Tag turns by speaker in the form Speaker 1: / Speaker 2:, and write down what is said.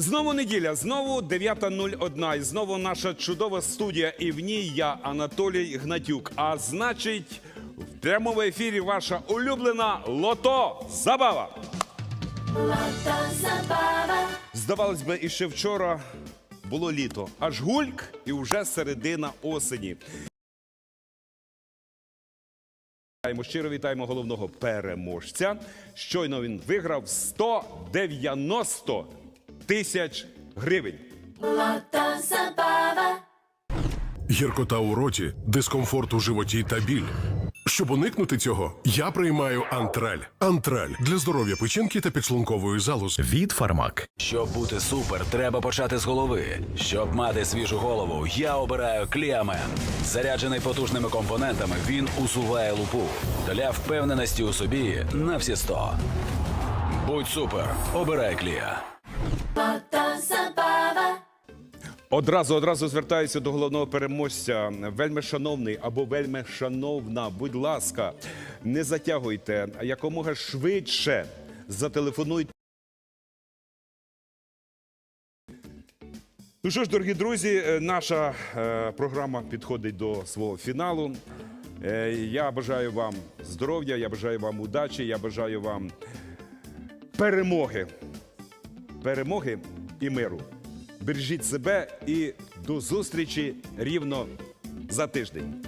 Speaker 1: Знову неділя, знову 9.01. І знову наша чудова студія. І в ній я, Анатолій Гнатюк. А значить, в прямому ефірі ваша улюблена лото Забава. Здавалось би, і ще вчора було літо. Аж гульк, і вже середина осені. Вітаємо, щиро вітаємо головного переможця. Щойно він виграв 190 тисяч гривень.
Speaker 2: Гіркота у роті, дискомфорт у животі та біль. Щоб уникнути цього, я приймаю антраль. Антраль для здоров'я печінки та підшлункової залози.
Speaker 3: від Фармак.
Speaker 4: Щоб бути супер, треба почати з голови. Щоб мати свіжу голову, я обираю Кліамен. Заряджений потужними компонентами, він усуває лупу для впевненості у собі на всі сто. Будь супер, обирай Кліа.
Speaker 1: Одразу одразу звертаюся до головного переможця. Вельми шановний або вельми шановна, будь ласка, не затягуйте, а якомога швидше зателефонуйте. Ну що ж, дорогі друзі, е, наша е, програма підходить до свого фіналу. Е, я бажаю вам здоров'я, я бажаю вам удачі, я бажаю вам перемоги. Перемоги і миру. Бережіть себе і до зустрічі рівно за тиждень.